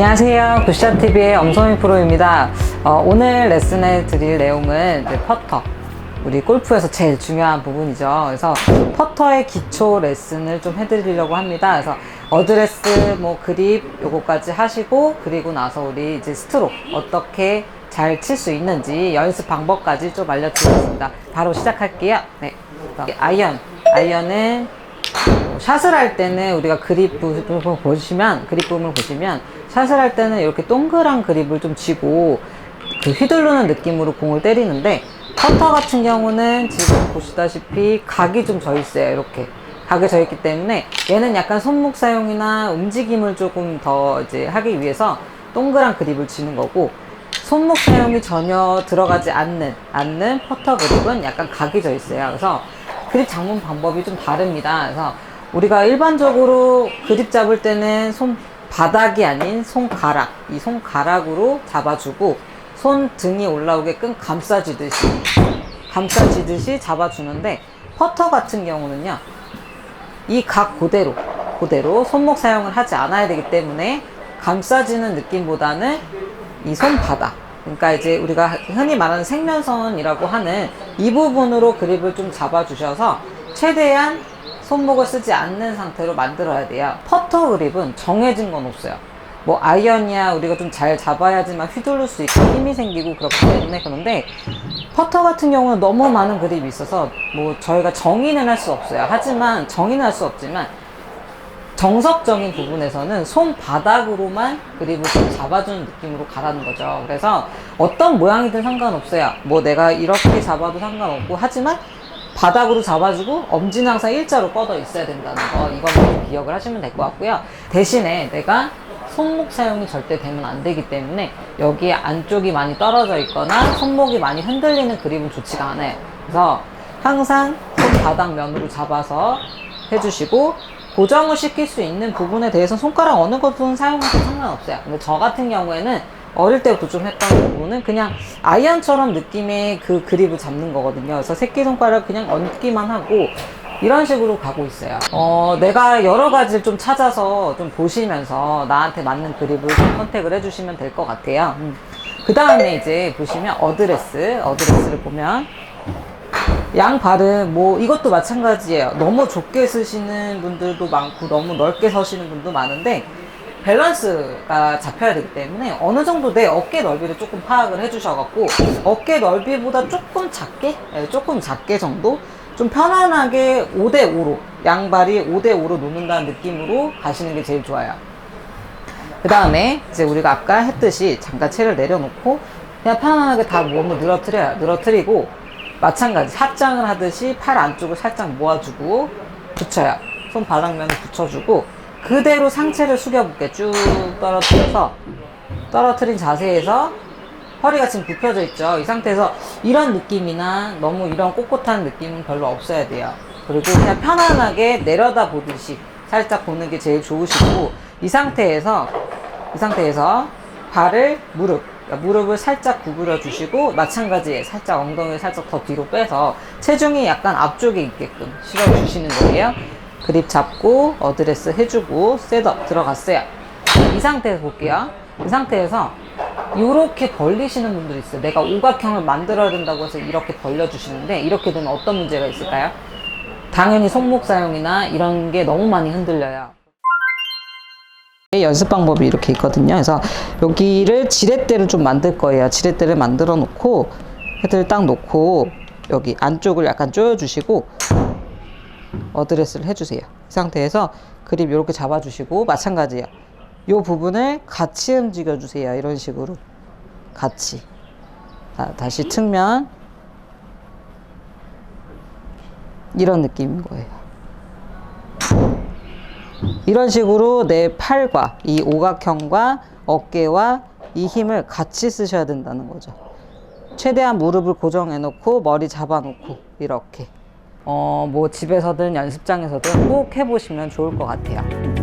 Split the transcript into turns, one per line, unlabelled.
안녕하세요. 굿샷TV의 엄소미 프로입니다. 어, 오늘 레슨해 드릴 내용은 이제 퍼터. 우리 골프에서 제일 중요한 부분이죠. 그래서 퍼터의 기초 레슨을 좀 해드리려고 합니다. 그래서 어드레스, 뭐 그립 요거까지 하시고 그리고 나서 우리 이제 스트로크 어떻게 잘 칠 수 있는지 연습 방법까지 좀 알려드리겠습니다. 바로 시작할게요. 네. 아이언. 아이언은 샷을 할 때는 우리가 그립 부분을 보시면 그립 부분을 보시면 샷을 할 때는 이렇게 동그란 그립을 좀 쥐고 그 휘두르는 느낌으로 공을 때리는데 퍼터 같은 경우는 지금 보시다시피 각이 좀 져 있어요 이렇게. 각이 져 있기 때문에 얘는 약간 손목 사용이나 움직임을 조금 더 이제 하기 위해서 동그란 그립을 쥐는 거고 손목 사용이 전혀 들어가지 않는 않는 퍼터 그립은 약간 각이 져 있어요. 그래서 그립 잡는 방법이 좀 다릅니다. 그래서 우리가 일반적으로 그립 잡을 때는 손 바닥이 아닌 손가락, 이 손가락으로 잡아주고 손 등이 올라오게끔 감싸주듯이 감싸지듯이 잡아주는데 퍼터 같은 경우는요 이 각 그대로 그대로 손목 사용을 하지 않아야 되기 때문에 감싸지는 느낌보다는 이 손바닥 그러니까 이제 우리가 흔히 말하는 생면선이라고 하는 이 부분으로 그립을 좀 잡아주셔서 최대한 손목을 쓰지 않는 상태로 만들어야 돼요. 퍼터 그립은 정해진 건 없어요. 뭐 아이언이야 우리가 좀 잘 잡아야지만 휘두를 수 있고 힘이 생기고 그렇기 때문에 그런데 퍼터 같은 경우는 너무 많은 그립이 있어서 뭐 저희가 정의는 할 수 없어요. 하지만 정의는 할 수 없지만 정석적인 부분에서는 손바닥으로만 그립을 좀 잡아주는 느낌으로 가라는 거죠. 그래서 어떤 모양이든 상관없어요. 뭐 내가 이렇게 잡아도 상관없고 하지만 바닥으로 잡아주고 엄지는 항상 일자로 뻗어 있어야 된다는 거 이거는 기억을 하시면 될 것 같고요. 대신에 내가 손목 사용이 절대 되면 안 되기 때문에 여기에 안쪽이 많이 떨어져 있거나 손목이 많이 흔들리는 그립은 좋지가 않아요. 그래서 항상 손바닥 면으로 잡아서 해주시고 고정을 시킬 수 있는 부분에 대해서 손가락 어느 것은 사용해도 상관없어요. 근데 저 같은 경우에는 어릴 때부터 좀 했던 부분은 그냥 아이언처럼 느낌의 그 그립을 잡는 거거든요. 그래서 새끼손가락 그냥 얹기만 하고 이런 식으로 가고 있어요. 어, 내가 여러 가지를 좀 찾아서 좀 보시면서 나한테 맞는 그립을 좀 선택을 해주시면 될 것 같아요. 그 다음에 이제 보시면 어드레스, 어드레스를 보면 양 발은 뭐 이것도 마찬가지예요. 너무 좁게 쓰시는 분들도 많고 너무 넓게 서시는 분도 많은데 밸런스가 잡혀야 되기 때문에 어느 정도 내 어깨 넓이를 조금 파악을 해주셔갖고 어깨 넓이보다 조금 작게 네, 조금 작게 정도 좀 편안하게 5대5로 양발이 5대5로 놓는다는 느낌으로 가시는 게 제일 좋아요. 그 다음에 이제 우리가 아까 했듯이 잠깐 채를 내려놓고 그냥 편안하게 다 몸을 늘어뜨려요. 늘어뜨리고 마찬가지 합장을 하듯이 팔 안쪽을 살짝 모아주고 붙여요. 손 바닥면에 붙여주고 그대로 상체를 숙여볼게 쭉 떨어뜨려서 떨어뜨린 자세에서 허리가 지금 굽혀져 있죠. 이 상태에서 이런 느낌이나 너무 이런 꼿꼿한 느낌은 별로 없어야 돼요. 그리고 그냥 편안하게 내려다 보듯이 살짝 보는 게 제일 좋으시고 이 상태에서 이 상태에서 발을 무릎 그러니까 무릎을 살짝 구부려 주시고 마찬가지에 살짝 엉덩이를 살짝 더 뒤로 빼서 체중이 약간 앞쪽에 있게끔 실어 주시는 거예요. 그립 잡고 어드레스 해주고 셋업 들어갔어요. 이 상태에서 볼게요. 이 상태에서 이렇게 벌리시는 분들이 있어요. 내가 오각형을 만들어야 된다고 해서 이렇게 벌려주시는데 이렇게 되면 어떤 문제가 있을까요? 당연히 손목 사용이나 이런 게 너무 많이 흔들려요. 연습 방법이 이렇게 있거든요. 그래서 여기를 지렛대를 좀 만들 거예요. 지렛대를 만들어 놓고 헤드를 딱 놓고 여기 안쪽을 약간 조여주시고 어드레스를 해주세요. 이 상태에서 그립 이렇게 잡아주시고 마찬가지예요. 이 부분을 같이 움직여 주세요. 이런 식으로 같이 자, 다시 측면 이런 느낌인 거예요. 이런 식으로 내 팔과 이 오각형과 어깨와 이 힘을 같이 쓰셔야 된다는 거죠. 최대한 무릎을 고정해 놓고 머리 잡아 놓고 이렇게 어 뭐 집에서든 연습장에서든 꼭 해보시면 좋을 것 같아요.